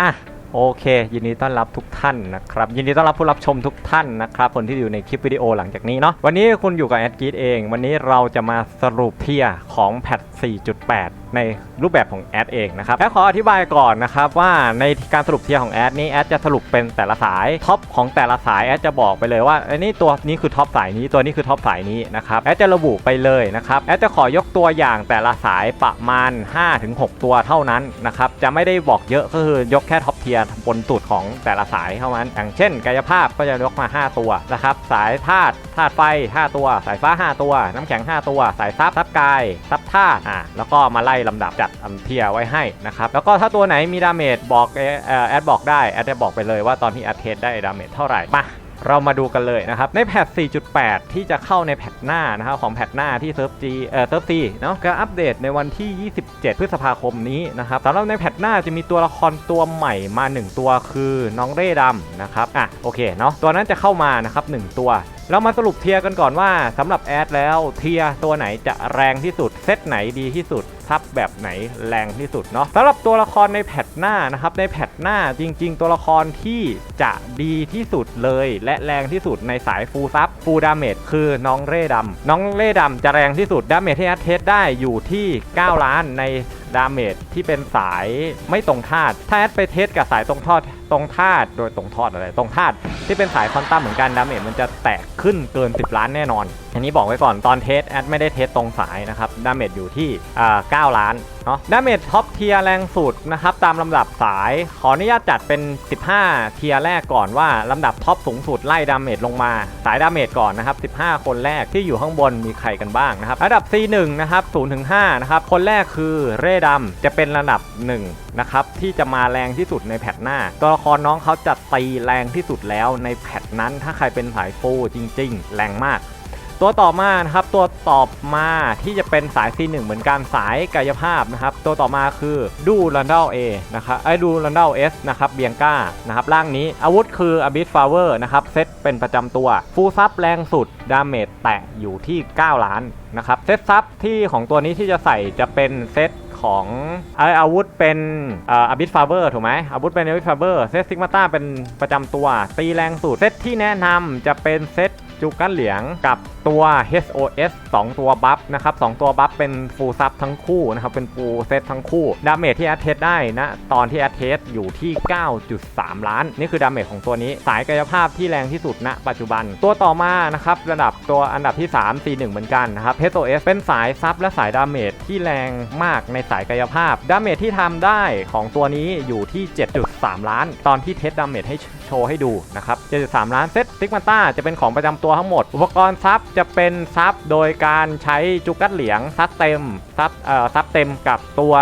อะโอเค ยินดีต้อนรับทุกท่านนะครับ ยินดีต้อนรับผู้รับชมทุกท่านนะครับคนที่อยู่ในคลิปวิดีโอหลังจากนี้เนาะวันนี้คุณอยู่กับแอดกีดเอง วันนี้เราจะมาสรุปเทียของแพท 4.8 ในรูปแบบของแอดเองนะครับและขออธิบายก่อนนะครับว่าในการสรุปเทียร์ของแอดนี้แอดจะสรุปเป็นแต่ละสายท็อปของแต่ละสายแอดจะบอกไปเลยว่าอันนี้ตัวนี้คือท็อปสายนี้ตัวนี้คือท็อปสายนี้นะครับแอดจะระบุไปเลยนะครับแอดจะขอยกตัวอย่างแต่ละสายประมาณ 5-6 ตัวเท่านั้นนะครับจะไม่ได้บอกเยอะก็คือยกแค่ท็อปเทียร์บนสุดของแต่ละสายเท่านั้น อย่างเช่น กายภาพก็จะยกมา 5 ตัวนะครับสายธาตุธาตุไฟ 5 ตัว สายฟ้า 5 ตัว น้ำแข็ง 5 ตัว สายซับซับกายซับธาตุอะแล้วก็มาไล่ลำดับจัดอันเทียไว้ให้นะครับแล้วก็ถ้าตัวไหนมีดาเมจบอกเออแอดบอกได้แอดจะบอกไปเลยว่าตอนที่แอดเทสได้ดาเมจเท่าไหร่มา เรามาดูกันเลยนะครับในแพท 4.8 ที่จะเข้าในแพทหน้านะครับของแพทหน้าที่เซิร์ฟ G เอ่อเซิร์ฟ C เนาะก็อัปเดตในวันที่ 27 พฤษภาคมนี้นะครับสำหรับในแพทหน้าจะมีตัวละครตัวใหม่มา 1 ตัวคือน้องเร่ดำนะครับอะโอเคเนาะตัวนั้นจะเข้ามานะครับ1ตัวเรามาสรุปเทียร์กันก่อนว่าสำหรับแอดแล้วเทียร์ตัวไหนจะแรงที่สุดเซตไหนดีที่สุด ทับแบบไหนแรงที่สุดเนาะสำหรับตัวละครในแพทหน้านะครับในแพทหน้าจริง ๆ ตัวละครที่จะดีที่สุดเลย และแรงที่สุดในสายฟูลซับฟูลดาเมจคือน้องเร่ดำน้องเร่ดำจะแรงที่สุดดาเมจที่อัดเทสได้อยู่ที่ 9 ล้านในดาเมจที่เป็นสายไม่ตรงธาตุถ้าแอดไปเทสกับสายตรงทอด ตรงธาตุโดยตรงทอดอะไร ตรงธาตุที่เป็นสายคอนตัมเหมือนกันดาเมจมันจะแตกขึ้นเกิน 10 ล้านแน่นอน อันนี้บอกไว้ก่อนตอนเทสแอดไม่ได้เทสตรงสายนะครับดาเมจอยู่ที่อ่า9ล้านเนาะดาเมจท็อปเทียร์แรงสุดนะครับตามลำดับสาย ขออนุญาตจัดเป็น 15 เทียร์แรกก่อนว่าลำดับท็อปสูงสุดไล่ดาเมจลงมา สายดาเมจก่อนนะครับ 15 คนแรกที่อยู่ข้างบนมีใครกันบ้างนะครับ ระดับ C1 นะครับ0ถึง5นะครับคนแรกคือเร่ดำจะเป็นระดับ 1 นะครับ ที่จะมาแรงที่สุดในแพทหน้า ตัวละครน้องเขาจะตีแรงที่สุดแล้วในแพทนั้นถ้าใครเป็นสายฟูจริง ๆ แรงมาก ตัวต่อมานะครับตัวต่อมาที่จะเป็นสาย C1 เหมือนกันสายกายภาพนะครับ ตัวต่อมาคือดูรันดัล A นะครับไอ้ดูรันดัล S นะครับเบียงก้านะครับร่างนี้อาวุธคืออบิสฟาเวอร์นะครับเซตเป็นประจำตัวฟูซับแรงสุดดาเมจแตะอยู่ที่ 9 ล้านนะครับเซตซับที่ของตัวนี้ที่จะใส่จะเป็นเซต ของอาวุธเป็นอาบิสฟาเวอร์ถูกไหมอาวุธเป็นอาบิสฟาเวอร์เซตซิกมาต้าเป็นประจำตัว ตีแรงสุดเซตที่แนะนำจะเป็นเซต จูกันเหลียงกับตัว HOS 2 ตัวบัฟนะครับ2ตัวบัฟเป็นฟูลซับทั้งคู่นะครับเป็นฟูลเซตทั้งคู่ ดาเมจที่แอดเทสได้นะตอนที่แอดเทสอยู่ที่ 9.3 ล้าน นี่คือดาเมจของตัวนี้ สายกายภาพที่แรงที่สุดณปัจจุบัน ตัวต่อมานะครับระดับตัวอันดับที่ 3 C1 เหมือนกันนะครับ HOS เป็นสายซับและสายดาเมจที่แรงมากในสายกายภาพ ดาเมจที่ทำได้ของตัวนี้อยู่ที่ 7.3 ล้าน ตอนที่เทสดาเมจให้ ว์ให้ดูนะครับ 7.3 ล้านเซตซิกมาต้าจะเป็นของประจำตัวทั้งหมด อุปกรณ์ซับจะเป็นซับโดยการใช้จุกัดเหลียงซับเต็มซับเอ่อซับเต็มกับตัว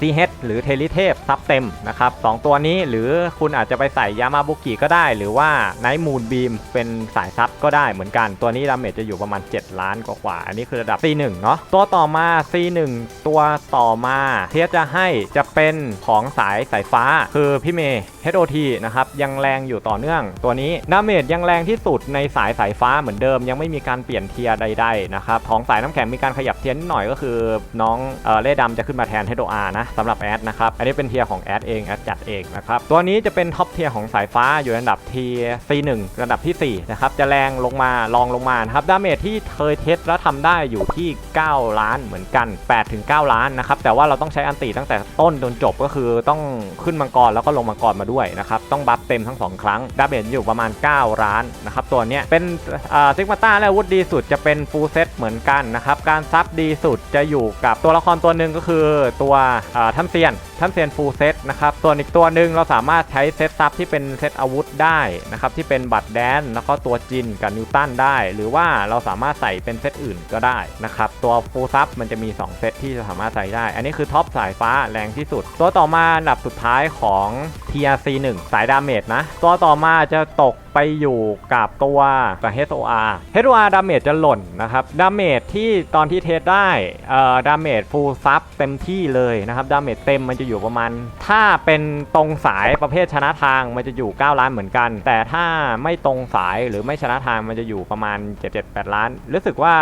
CH หรือเทลิเทพซับเต็มนะครับสองตัวนี้หรือคุณอาจจะไปใส่ยามาบุกิก็ได้ หรือว่าไนท์มูนบีมเป็นสายซับก็ได้เหมือนกันตัวนี้ดาเมจจะอยู่ประมาณ 7 ล้านกว่าอันนี้คือระดับ C1 เนาะตัวต่อมา C1 ตัวต่อมาเทียจะให้จะเป็นของสายสายฟ้าคือพี่เมย์ HOT นะครับยังแรงอยู่ต่อเนื่อง ตัวนี้ดาเมจยังแรงที่สุดในสายสายฟ้าเหมือนเดิม ยังไม่มีการเปลี่ยนเทียร์ใดๆนะครับของสายน้ำแข็งมีการขยับเทียนหน่อยก็คือ น้องเออเล่ดำจะขึ้นมาแทน HOR นะสำหรับแอดนะครับอันนี้เป็นเทียร์ของแอดเองแอดจัดเองนะครับตัวนี้จะเป็นท็อปเทียร์ของสายฟ้าอยู่ในระดับเทียร์ C1 ระดับที่4นะครับจะแรงลงมาลองลงมานะครับดาเมจที่เคยเทสแล้วทำได้อยู่ที่ 9 ล้านเหมือนกัน8ถึง9ล้านนะครับแต่ว่าเราต้องใช้อันตีตั้งแต่ต้นจนจบก็คือต้องขึ้นมังกรแล้วก็ลงมังกรมาด้วยนะครับต้องบัฟเต็มทั้ง2ครั้ง ดาเมจอยู่ประมาณ 9 ล้านนะครับตัวนี้เป็นซิกมาต้าและอาวุธดีสุดจะเป็นฟูลเซตเหมือนกันนะครับ การซับดีสุดจะอยู่กับตัวละครตัวหนึ่งก็คือตัวทัมเซียนทัมเซียนฟูลเซตนะครับ ส่วนอีกตัวหนึ่งเราสามารถใช้เซตซับที่เป็นเซตอาวุธได้นะครับที่เป็นบัตรแดน แล้วก็ตัวจินกับนิวตันได้ หรือว่าเราสามารถใส่เป็นเซตอื่นก็ได้นะครับตัวฟูลซับมันจะมี 2 เซตที่จะสามารถใส่ได้ อันนี้คือท็อปสายฟ้าแรงที่สุด ตัวต่อมาอันดับสุดท้ายของ TRC 1 สายดาเมจนะตัวต่อมาจะตกไปอยู่กับตัวกับ HOR HOR ดาเมจจะหล่นนะครับดาเมจที่ตอนที่เทสได้เอ่อดาเมจฟูลซับเต็มที่เลยนะครับดาเมจเต็มมันจะอยู่ประมาณ ถ้าเป็นตรงสายประเภทชนะทางมันจะอยู่ 9 ล้านเหมือนกัน แต่ถ้าไม่ตรงสายหรือไม่ชนะทางมันจะอยู่ประมาณ7-8ล้าน รู้สึกว่า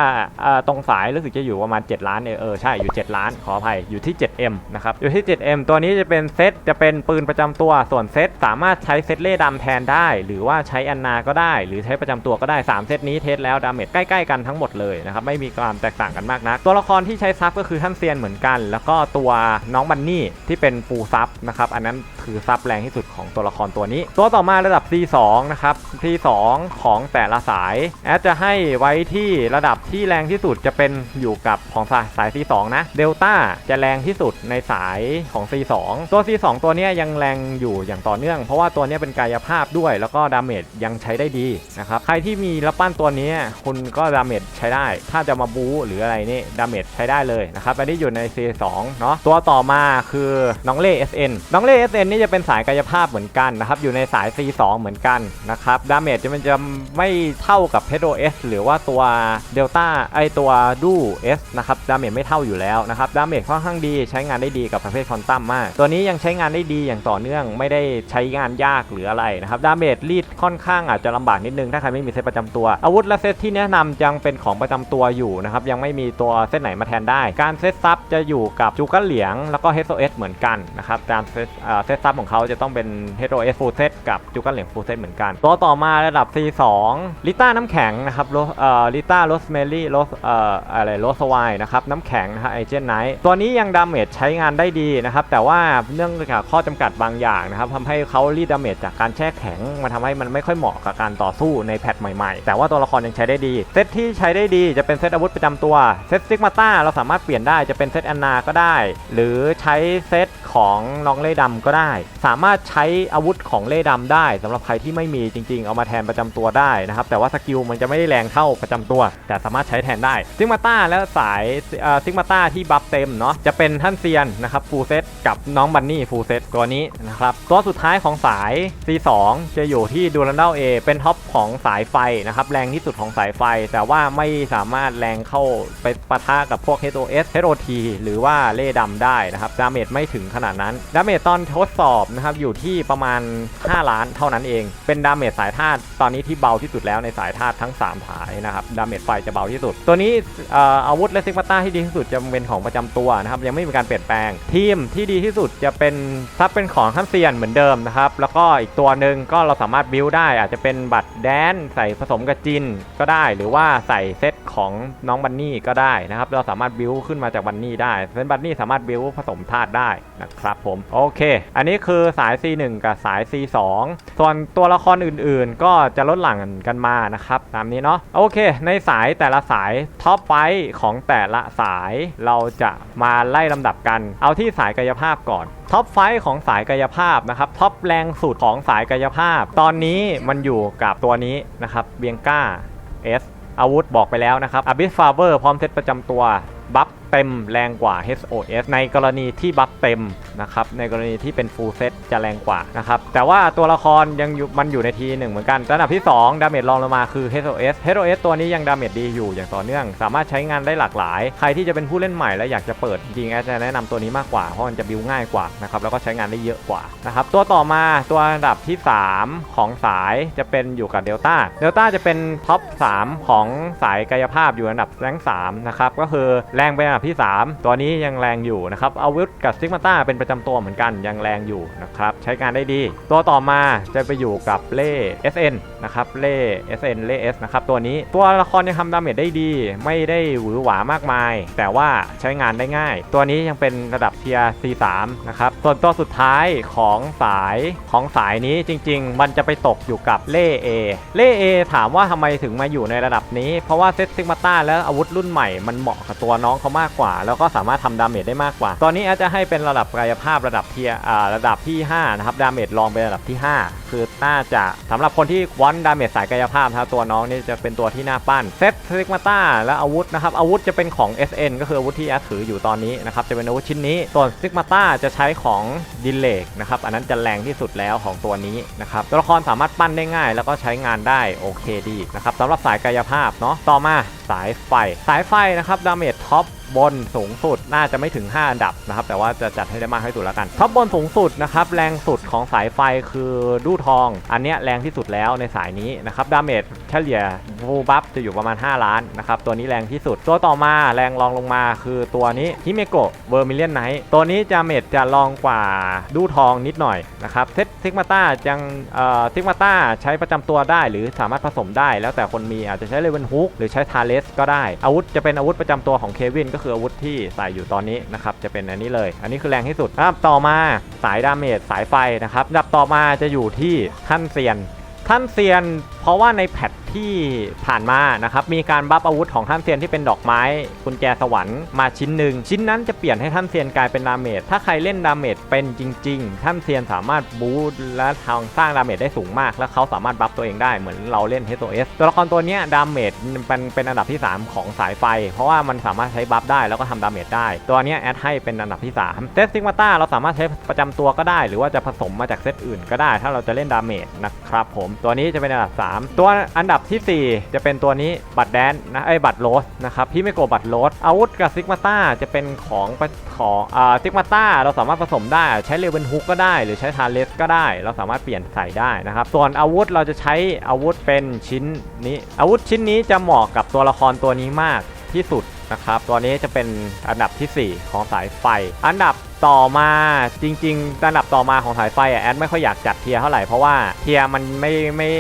เอ่อตรงสายรู้สึกจะอยู่ประมาณ 7 ล้านเออเออใช่อยู่ 7 ล้านขออภัยอยู่ที่ 7M นะครับอยู่ที่ 7M ตัวนี้จะเป็นเซตจะเป็นปืนประจำตัวส่วนเซตสามารถใช้เซตเล่ดำแทนได้ หรือว่าใช้แอนนาก็ได้ หรือใช้ประจำตัวก็ได้ 3 เซตนี้เทสแล้วดาเมจใกล้ๆกันทั้งหมดเลยนะครับไม่มีความแตกต่างกันมากนัก ตัวละครที่ใช้ซับก็คือท่านเซียนเหมือนกัน แล้วก็ตัวน้องบันนี่ที่เป็นฟูซับนะครับอันนั้น คือซับแรงที่สุดของตัวละครตัวนี้ ตัวต่อมาระดับ C2 นะครับ C2 ของแต่ละสายแอดจะให้ไว้ที่ระดับที่แรงที่สุดจะเป็นอยู่กับของสายสาย C2 นะเดลต้าจะแรงที่สุดในสายของ C2 ตัว C2 ตัวนี้ยังแรงอยู่อย่างต่อเนื่อง เพราะว่าตัวนี้เป็นกายภาพด้วย แล้วก็ดาเมจยังใช้ได้ดีนะครับใครที่มีแล้วปั้นตัวนี้คุณก็ดาเมจใช้ได้ ถ้าจะมาบู๊หรืออะไรนี่ดาเมจใช้ได้เลยนะครับอันนี้อยู่ใน C2 เนาะตัวต่อมาคือน้องเล่ SN น้องเล่ SN นี่จะเป็นสายกายภาพเหมือนกันนะครับ อยู่ในสาย C2 เหมือนกันนะครับ ดาเมจจะมันจะไม่เท่ากับ HOS หรือว่าตัวเดลต้าไอตัวดู S นะครับ ดาเมจไม่เท่าอยู่แล้วนะครับ ดาเมจค่อนข้างดีใช้งานได้ดีกับประเภทคอนตัมมาก ตัวนี้ยังใช้งานได้ดีอย่างต่อเนื่อง ไม่ได้ใช้งานยากหรืออะไรนะครับ ดาเมจรีดค่อนข้างอาจจะลำบากนิดนึงถ้าใครไม่มีเซตประจำตัว อาวุธและเซตที่แนะนำยังเป็นของประจำตัวอยู่นะครับ ยังไม่มีตัวเซตไหนมาแทนได้ การเซตซับจะอยู่กับจูกัเหลียงแล้วก็ HOS เหมือนกันนะครับ การเซตเซตซับของเขาจะต้องเป็น HOS full set กับจูกัเหลียง full set เหมือนกัน ตัวต่อมาระดับ C2 ลิต้าน้ำแข็งนะครับเอ่อลิต้าโรสเมลี่โรสเอ่ออะไรโรสไวนะครับน้ำแข็งนะฮะไอเจนไนท์ตัวนี้ยังดาเมจใช้งานได้ดีนะครับ แต่ว่าเนื่องจากข้อจำกัดบางอย่างนะครับทำให้เขารีดดาเมจจากการแช่แข็งมาทำให้มันไม่ค่อยเหมาะกับการต่อสู้ในแพทใหม่ๆ แต่ว่าตัวละครยังใช้ได้ดี เซตที่ใช้ได้ดีจะเป็นเซตอาวุธประจำตัว เซตซิกมาต้าเราสามารถเปลี่ยนได้จะเป็นเซตแอนนาก็ได้ หรือใช้เซตของน้องเล่ดำก็ได้สามารถใช้อาวุธของเล่ดำได้สำหรับใครที่ไม่มีจริง ๆ เอามาแทนประจำตัวได้นะครับแต่ว่าสกิลมันจะไม่ได้แรงเท่าประจำตัว แต่สามารถใช้แทนได้ซิกมาต้าและสายซิกมาต้าที่บัฟเต็มเนาะจะเป็นท่านเซียนนะครับฟูลเซตกับน้องบันนี่ฟูลเซตตัวนี้นะครับตัวสุดท้ายของสาย C2 จะอยู่ที่ดูรันเดลเอเป็นท็อปของสายไฟนะครับแรงที่สุดของสายไฟ แต่ว่าไม่สามารถแรงเข้าไปปะทะกับพวก HOS HOT หรือว่าเล่ดำได้นะครับดาเมจไม่ถึงขนาดนั้นดาเมจตอนทดสอบนะครับอยู่ที่ประมาณ 5 ล้านเท่านั้นเอง เป็นดาเมจสายธาตุตอนนี้ที่เบาที่สุดแล้วในสายธาตุทั้ง 3 สายนะครับดาเมจไฟจะเบาที่สุด ตัวนี้อาวุธและซิกมาต้าที่ดีที่สุดจะเป็นของประจำตัวนะครับยังไม่มีการเปลี่ยนแปลง ทีมที่ดีที่สุดจะเป็นถ้าเป็นของท่านเซียนเหมือนเดิมนะครับแล้วก็อีกตัวหนึ่งก็เราสามารถบิวได้ อาจจะเป็นบัตรแดนใส่ผสมกับจินก็ได้ หรือว่าใส่เซตของน้องบันนี่ก็ได้นะครับเราสามารถบิวขึ้นมาจากบันนี่ได้เซตบันนี่สามารถบิวผสมธาตุได้นะครับผมโอเคอันนี้คือสาย C1 กับสาย C2 ส่วนตัวละครอื่นๆ ก็จะลดหลั่งกันมานะครับตามนี้เนาะโอเค ในสายแต่ละสายท็อปไฟของแต่ละสายเราจะมาไล่ลำดับกัน เอาที่สายกายภาพก่อนท็อปไฟของสายกายภาพนะครับท็อปแรงสุดของสายกายภาพ ตอนนี้มันอยู่กับตัวนี้นะครับเบียงก้า S อาวุธบอกไปแล้วนะครับอ b ิ s ฟาเวอร์พร้อมเซตประจำตัว บัฟเต็มแรงกว่า HOS ในกรณีที่บัฟเต็ม นะครับในกรณีที่เป็น full set จะแรงกว่านะครับแต่ว่าตัวละครยังอยู่มันอยู่ในทีหนึ่งเหมือนกันระดับที่ 2 ดาเมจรองลงมาคือ HOS HOS ตัวนี้ยังดาเมจดีอยู่อย่างต่อเนื่อง สามารถใช้งานได้หลากหลาย ใครที่จะเป็นผู้เล่นใหม่และอยากจะเปิดจริงๆแอดจะแนะนำตัวนี้มากกว่าเพราะมันจะบิวง่ายกว่านะครับแล้วก็ใช้งานได้เยอะกว่านะครับตัวต่อมาตัวระดับที่ 3 ของสายจะเป็นอยู่กับเดลต้าเดลต้าจะเป็นท็อป 3 ของสายกายภาพอยู่อันดับแรง3นะครับก็คือแรงเป็นอันดับที่ 3 ตัวนี้ยังแรงอยู่นะครับอาวุธกับซิกมาต้าเป็นประจำตัวเหมือนกันยังแรงอยู่นะครับใช้การได้ดี ตัวต่อมาจะไปอยู่กับเล่ SN นะครับเล่ SN เล่ S นะครับตัวนี้ตัวละครยังทำดาเมจได้ดี ไม่ได้หวือหวามากมาย แต่ว่าใช้งานได้ง่าย ตัวนี้ยังเป็นระดับ ทียร์ C3 นะครับ ส่วนตัวสุดท้ายของสายของสายนี้จริง ๆ มันจะไปตกอยู่กับเล่ A เล่ A ถามว่าทำไมถึงมาอยู่ในระดับนี้ เพราะว่าเซตซิกมาต้าแล้วอาวุธรุ่นใหม่มันเหมาะกับตัวน้องเขามากกว่า แล้วก็สามารถทำดาเมจได้มากกว่า ตอนนี้อาจจะให้เป็นระดับกายภาพระดับเทียอ่าระดับที่ 5 นะครับ ดาเมจลองเป็นระดับที่ 5 คือน่าจะสำหรับคนที่วอนดาเมจสายกายภาพนะครับตัวน้องนี่จะเป็นตัวที่น่าปั้นเซตซิกมาต้าและอาวุธนะครับอาวุธจะเป็นของ SN ก็คืออาวุธที่แอดถืออยู่ตอนนี้นะครับจะเป็นอาวุธชิ้นนี้ส่วนซิกมาต้าจะใช้ของดิเลกนะครับ อันนั้นจะแรงที่สุดแล้วของตัวนี้นะครับ ตัวละครสามารถปั้นได้ง่าย แล้วก็ใช้งานได้โอเคดีนะครับสำหรับสายกายภาพเนาะ ต่อมาสายไฟ สายไฟนะครับ ดาเมจท็อปบนสูงสุดน่าจะไม่ถึง 5 อันดับนะครับ แต่ว่าจะจัดให้ได้มากที่สุดแล้วกันท็อปบนสูงสุดนะครับแรงสุดของสายไฟคือดูทอง อันนี้แรงที่สุดแล้วในสายนี้นะครับดาเมจเฉลี่ยบูบัฟจะอยู่ประมาณ 5 ล้านนะครับตัวนี้แรงที่สุด ตัวต่อมาแรงรองลงมาคือตัวนี้ฮิเมโกะเวอร์มิเลียนไนท์ตัวนี้จะเมจจะรองกว่าดูทองนิดหน่อยนะครับเซตซิกมาต้ายังเอ่อซิกมาต้าใช้ประจำตัวได้ หรือสามารถผสมได้ แล้วแต่คนมีอาจจะใช้เลเวนฮุกหรือใช้ทาเลสก็ได้อาวุธจะเป็นอาวุธประจำตัวของเควินก็คืออาวุธที่ใส่อยู่ตอนนี้นะครับจะเป็นอันนี้เลย อันนี้คือแรงที่สุดอันดับต่อมาสายดาเมจสายไฟนะครับอันดับต่อมาจะอยู่ที่ท่านเซียน ท่านเซียน เพราะว่าในแพท ที่ผ่านมานะครับมีการบัฟอาวุธของท่านเซียนที่เป็นดอกไม้กุญแจสวรรค์มาชิ้นหนึ่งชิ้นนั้นจะเปลี่ยนให้ท่านเซียนกลายเป็นดาเมจถ้าใครเล่นดาเมจเป็นจริง ๆ ท่านเซียนสามารถบูสต์และทางสร้างดาเมจได้สูงมาก และเขาสามารถบัฟตัวเองได้เหมือนเราเล่น HOS ตัวละครตัวนี้ดาเมจเป็นเป็นอันดับที่ 3 ของสายไฟ เพราะว่ามันสามารถใช้บัฟได้แล้วก็ทำดาเมจได้ ตัวนี้แอดให้เป็นอันดับที่3เซตซิกมาต้าเราสามารถใช้ประจำตัวก็ได้ หรือว่าจะผสมมาจากเซตอื่นก็ได้ ถ้าเราจะเล่นดาเมจนะครับผมตัวนี้จะเป็นอันดับ 3 ตัวอันดับทีสี่ 4 จะเป็นตัวนี้บัตรแดนนะไอ้บัตรโรสนะครับพี่ไม่โกบัตรโรสอาวุธกับซิกมาต้าจะเป็นของปของอ่าซิกมาต้าเราสามารถผสมได้ใช้เลเวนฮุกก็ได้ หรือใช้ทาเลสก็ได้ เราสามารถเปลี่ยนใส่ได้นะครับส่วนอาวุธเราจะใช้อาวุธเป็นชิ้นนี้อาวุธชิ้นนี้จะเหมาะกับตัวละครตัวนี้มากที่สุดนะครับตัวนี้จะเป็นอันดับทีสี่4 ของสายไฟ อันดับ ต่อมาจริงๆอันดับต่อมาของสายไฟอะแอดไม่ค่อยอยากจัดเทียเท่าไหร่เพราะว่าเทียมันไม่ไม่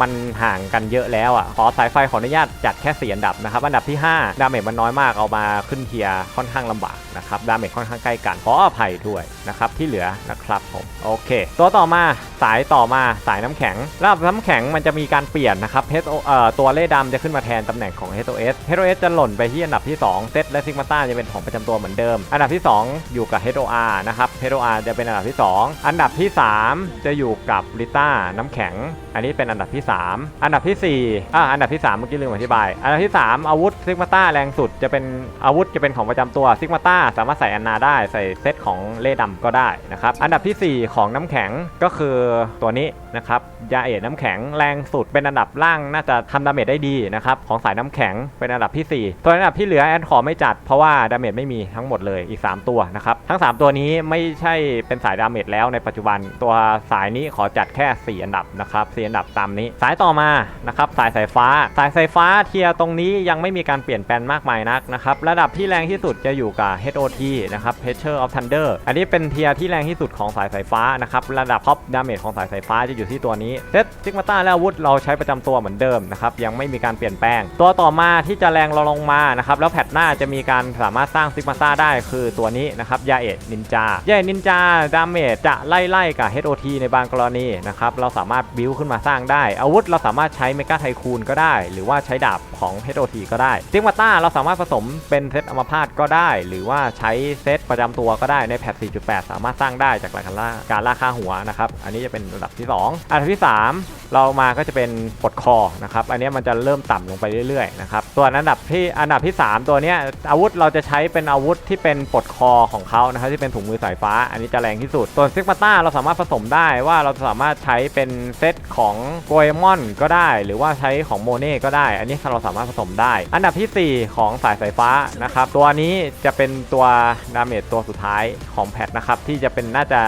มันห่างกันเยอะแล้วอะขอสายไฟขออนุญาตจัดแค่สี่อันดับนะครับอันดับที่ 5 ดาเมจมันน้อยมากเอามาขึ้นเทียค่อนข้างลำบากนะครับดาเมจค่อนข้างใกล้กันขออภัยด้วยนะครับที่เหลือนะครับผมโอเค ตัวต่อมาสายต่อมาสายน้ำแข็งระดับน้ำแข็งมันจะมีการเปลี่ยนนะครับ H O เอ่อตัวเล่ดำจะขึ้นมาแทนตำแหน่งของ HOS HOS จะหล่นไปที่อันดับที่2เซตและซิกมาต้าจะเป็นของประจำตัวเหมือนเดิม อันดับที่ 2 อยู่กับ HOR นะครับ HOR จะเป็นอันดับที่ 2 อันดับที่ 3 จะอยู่กับลิต้าน้ำแข็ง อันนี้เป็นอันดับที่ 3 อันดับที่4อ่าอันดับที่3เมื่อกี้ลืมอธิบาย อันดับที่ 3 อาวุธซิกมาต้าแรงสุดจะเป็นอาวุธจะเป็นของประจำตัวซิกมาต้าสามารถใส่แอนนาได้ใส่เซตของเล่ดำก็ได้นะครับอันดับทีสี่4 ของน้ำแข็งก็คือตัวนี้นะครับยาเอทน้ำแข็งแรงสุดเป็นอันดับล่างน่าจะทำดาเมจได้ดีนะครับของสายน้ำแข็งเป็นอันดับที่4ตัวอันดับที่เหลือแอนขอไม่จัดเพราะว่าดาเมจไม่มีทั้งหมดเลยอีก 3 ตัวนะครับทั้ง3ตัวนี้ไม่ใช่เป็นสายดาเมจแล้วในปัจจุบันตัวสายนี้ขอจัดแค่ 4 อันดับนะครับ4อันดับตามนี้ สายต่อมานะครับสายสายฟ้า สายสายฟ้าเทียตรงนี้ยังไม่มีการเปลี่ยนแปลงมากมายนักนะครับระดับที่แรงที่สุดจะอยู่กับ HOT นะครับ Pressure of Thunder อันนี้เป็นเทียที่แรงที่สุดของสายสายฟ้านะครับระดับท็อปดาเมจของสายสายฟ้าจะอยู่ที่ตัวนี้เซตซิกมาต้าและอาวุธเราใช้ประจำตัวเหมือนเดิมนะครับยังไม่มีการเปลี่ยนแปลง ตัวต่อมาที่จะแรงเราลงมานะครับแล้วแพทหน้าจะมีการสามารถสร้างซิกมาต้าได้คือตัวนี้นะครับยาเอ็ดนินจาเอ็ดนินจาดาเมจจะไล่ไล่กับ HOT ในบางกรณีนะครับเราสามารถบิวขึ้นมาสร้างได้ อาวุธเราสามารถใช้เมกาไทคูนก็ได้ หรือว่าใช้ดาบของ HOT ก็ได้ซิกมาต้าเราสามารถผสมเป็นเซตอมพาตก็ได้ หรือว่าใช้เซตประจำตัวก็ได้ในแพท4.8 สามารถสร้างได้จากการล่าการล่าค่าหัวนะครับอันนี้จะเป็นระดับที่ 2 อันดับที่ 3 เรามาก็จะเป็นปลดคอนะครับอันนี้มันจะเริ่มต่ำลงไปเรื่อยๆนะครับส่วนอันดับที่อันดับที่ 3 ตัวนี้อาวุธเราจะใช้เป็นอาวุธที่เป็นปลดคอของเขานะครับที่เป็นถุงมือสายฟ้า อันนี้จะแรงที่สุดส่วนซิกมาต้าเราสามารถผสมได้ว่าเราสามารถใช้เป็นเซตของโกเอมอนก็ได้ หรือว่าใช้ของโมเน่ก็ได้ อันนี้เราสามารถผสมได้ อันดับทีสี่4 ของสายสายฟ้านะครับตัวนี้จะเป็นตัวดาเมจตัวสุดท้ายของแพทนะครับที่จะเป็นน่าจะ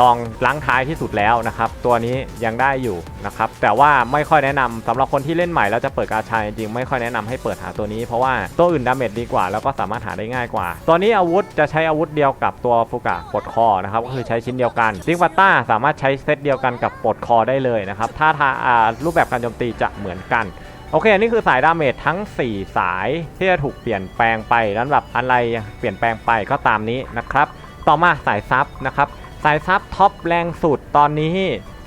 ลองล้างท้ายที่สุดแล้วนะครับ ตัวนี้ยังได้อยู่นะครับ แต่ว่าไม่ค่อยแนะนำสำหรับคนที่เล่นใหม่แล้วจะเปิดกาชาจริงๆไม่ค่อยแนะนำให้เปิดหาตัวนี้ เพราะว่าตัวอื่นดาเมจดีกว่า แล้วก็สามารถหาได้ง่ายกว่า ตัวนี้อาวุธจะใช้อาวุธเดียวกับตัวฟูกะปลดคอนะครับก็คือใช้ชิ้นเดียวกันซิงวัตต้าสามารถใช้เซตเดียวกันกับปลดคอได้เลยนะครับถ้าทาารูปแบบการโจมตีจะเหมือนกันโอเค อันนี้คือสายดาเมจทั้ง 4 สายที่จะถูกเปลี่ยนแปลงไปแล้วแบบอะไรเปลี่ยนแปลงไปก็ตามนี้นะครับ ต่อมาสายซับนะครับ สายซับท็อปแรงสุดตอนนี้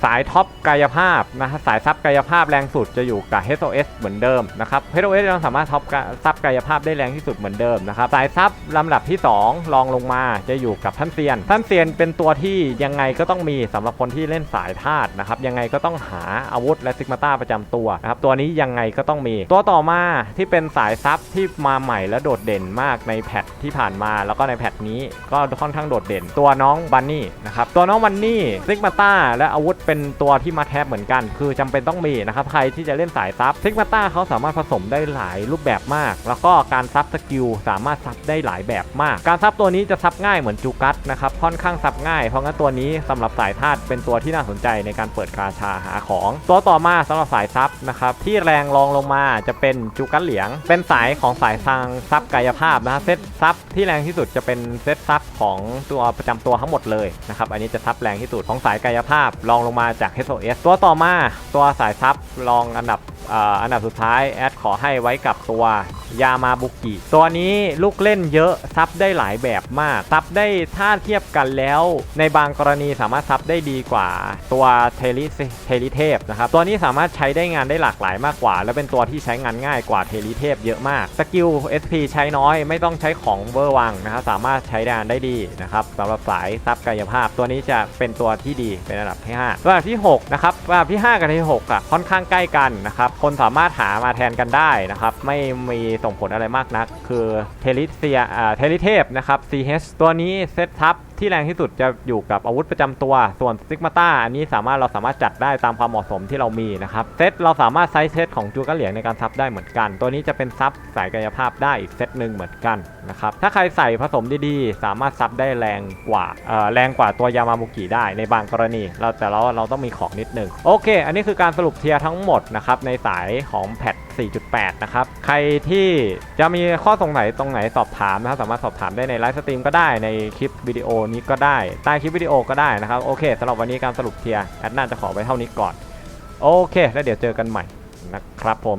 สายท็อปกายภาพนะฮะสายซับกายภาพแรงสุดจะอยู่กับ HOS เหมือนเดิมนะครับ HOS ยังสามารถท็อปซับกายภาพได้แรงที่สุดเหมือนเดิมนะครับสายซับลำดับที่ 2 รองลงมาจะอยู่กับท่านเซียนท่านเซียนเป็นตัวที่ยังไงก็ต้องมีสำหรับคนที่เล่นสายธาตุนะครับยังไงก็ต้องหาอาวุธและซิกมาต้าประจำตัวนะครับตัวนี้ยังไงก็ต้องมี ตัวต่อมาที่เป็นสายซับที่มาใหม่และโดดเด่นมากในแพทที่ผ่านมา แล้วก็ในแพทนี้ก็ค่อนข้างโดดเด่น ตัวน้องบันนี่นะครับตัวน้องบันนี่ซิกมาต้าและอาวุธเป็นตัวที่มาแทบเหมือนกัน คือจำเป็นต้องมีนะครับใครที่จะเล่นสายซับซิกมาต้าเขาสามารถผสมได้หลายรูปแบบมาก แล้วก็การซับสกิลสามารถซับได้หลายแบบมาก การซับตัวนี้จะซับง่ายเหมือนจูกัสนะครับค่อนข้างซับง่ายเพราะงั้นตัวนี้สำหรับสายธาตุเป็นตัวที่น่าสนใจในการเปิดกาชาหาของ ตัวต่อมาสำหรับสายซับนะครับที่แรงรองลงมาจะเป็นจูกัสเหลียง เป็นสายของสายทางซับกายภาพนะเซตซับที่แรงที่สุดจะเป็นเซตซับของตัวประจำตัวทั้งหมดเลยนะครับอันนี้จะซับแรงที่สุดของสายกายภาพรองลงมาจาก HOS ตัวต่อมาตัวสายซับรองอันดับอันดับสุดท้ายแอดขอให้ไว้กับตัวยามาบุกิตัวนี้ลูกเล่นเยอะซับได้หลายแบบมากซับได้ถ้าเทียบกันแล้ว ในบางกรณีสามารถซับได้ดีกว่าตัวเทลิเทลิเทพนะครับตัวนี้สามารถใช้ได้งานได้หลากหลายมากกว่า และเป็นตัวที่ใช้งานง่ายกว่าเทลิเทพเยอะมากสกิล SP ใช้น้อยไม่ต้องใช้ของเวอร์วังนะครับสามารถใช้งานได้ดีนะครับสำหรับสายซับกายภาพ ตัวนี้จะเป็นตัวที่ดีเป็นระดับที่5ระดับที่ 6 นะครับระดับที่ 5 กับที่6อะค่อนข้างใกล้กันนะครับ คนสามารถหามาแทนกันได้นะครับ ไม่มีส่งผลอะไรมากนัก คือเทลิเซียอ่าเทลิเทพนะครับ CH ตัวนี้เซตทับ ที่แรงที่สุดจะอยู่กับอาวุธประจำตัว ส่วนซิกมาต้าอันนี้สามารถเราสามารถจัดได้ตามความเหมาะสมที่เรามีนะครับ เซตเราสามารถไซส์เซตของจูกัสเหลียงในการซับได้เหมือนกัน ตัวนี้จะเป็นซับสายกายภาพได้อีกเซตหนึ่งเหมือนกันนะครับ ถ้าใครใส่ผสมดีๆ สามารถซับได้แรงกว่าแรงกว่าตัวยามามุกิได้ในบางกรณี เราแต่เราเราต้องมีของนิดนึง โอเค อันนี้คือการสรุปเทียร์ทั้งหมดนะครับในสายของแพท4.8 นะครับ ใครที่จะมีข้อสงสัยตรงไหนสอบถามนะครับสามารถสอบถามได้ในไลฟ์สตรีมก็ได้ในคลิปวิดีโอนี้ก็ได้ใต้คลิปวิดีโอก็ได้นะครับโอเคสำหรับวันนี้การสรุปเทียร์แอดน่าจะขอไว้เท่านี้ก่อนโอเค แล้วเดี๋ยวเจอกันใหม่นะครับผม